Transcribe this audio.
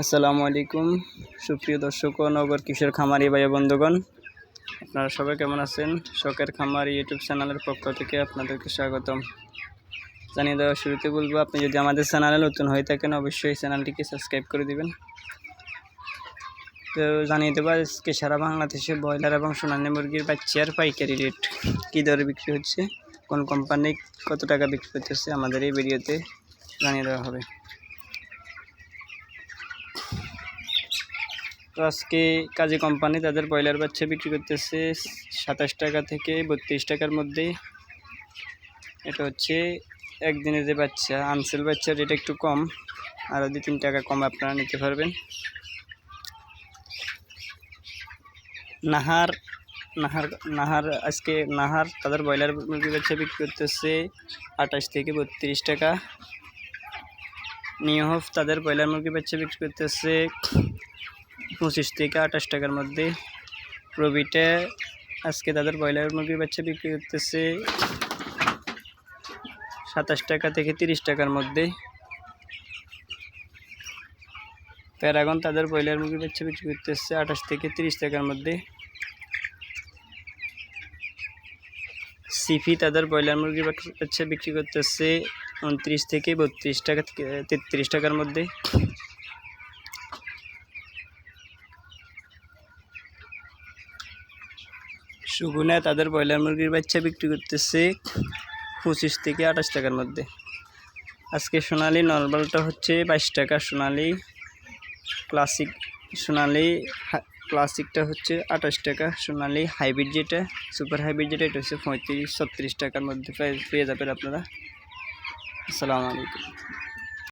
আসসালামু আলাইকুম। সুপ্রিয় দর্শক নগর কিশোর খামারি ভাই বন্ধুগণ, আপনারা সবাই কেমন আছেন? শখের খামার ইউটিউব চ্যানেলের পক্ষ থেকে আপনাদেরকে স্বাগতম। জানিয়ে দেওয়ার শুরুতে বলব, আপনি যদি আমাদের চ্যানেলে নতুন হয়ে থাকেন, অবশ্যই চ্যানেলটিকে সাবস্ক্রাইব করে দিবেন। তো জানিয়ে দেবো, আজকে সারা বাংলাদেশে ব্রয়লার এবং সোনালী মুরগির বাচ্চার পাইকারি রেট কী দরে বিক্রি হচ্ছে? কোন কোম্পানি কত টাকা বিক্রি করতেছে? আমাদের এই ভিডিওতে জানিয়ে দেওয়া হবে। তো আজকে কাজী কোম্পানি তাদের ব্রয়লার বাচ্চা বিক্রি করতেছে সাতাশ টাকা থেকে বত্রিশ টাকার মধ্যে। এটা হচ্ছে একদিনের যে বাচ্চা আনসেল বাচ্চার রেট একটু কম আরও দু তিন টাকা কম আপনারা নিতে পারবেন। নাহার নাহার নাহার, আজকে নাহার তাদের ব্রয়লার মুরগি বাচ্চা বিক্রি করতেছে আঠাশ থেকে বত্রিশ টাকা। নিয়হফ তাদের ব্রয়লার মুরগি বাচ্চা বিক্রি করতেছে পঁচিশ থেকে আঠাশ টাকার মধ্যে। প্রবিটে আজকে তাদের ব্রয়লার মুরগির বাচ্চা বিক্রি করতেছে সাতাশ টাকা থেকে তিরিশ টাকার মধ্যে। প্যারাগন তাদের ব্রয়লার মুরগির বাচ্চা বিক্রি করতেছে আঠাশ থেকে তিরিশ টাকার মধ্যে। সিফি তাদের ব্রয়লার মুরগির বাচ্চা বিক্রি করতেছে উনত্রিশ থেকে বত্রিশ টাকা থেকে তেত্রিশ টাকার মধ্যে। সুগুনা তাদের ব্রয়লার মুরগির বাচ্চা বিক্রি করতেছে পঁচিশ থেকে আঠাশ টাকার মধ্যে। আজকে সোনালি নর্মালটা হচ্ছে বাইশ টাকা, সোনালি ক্লাসিক, সোনালি ক্লাসিকটা হচ্ছে আঠাশ টাকা, সোনালি হাইব্রিড যেটা, সুপার হাইব্রিড যেটা, এটা হচ্ছে পঁয়ত্রিশ, ছত্রিশ টাকার মধ্যে পেয়ে যাবেন আপনারা। আসসালামু আলাইকুম।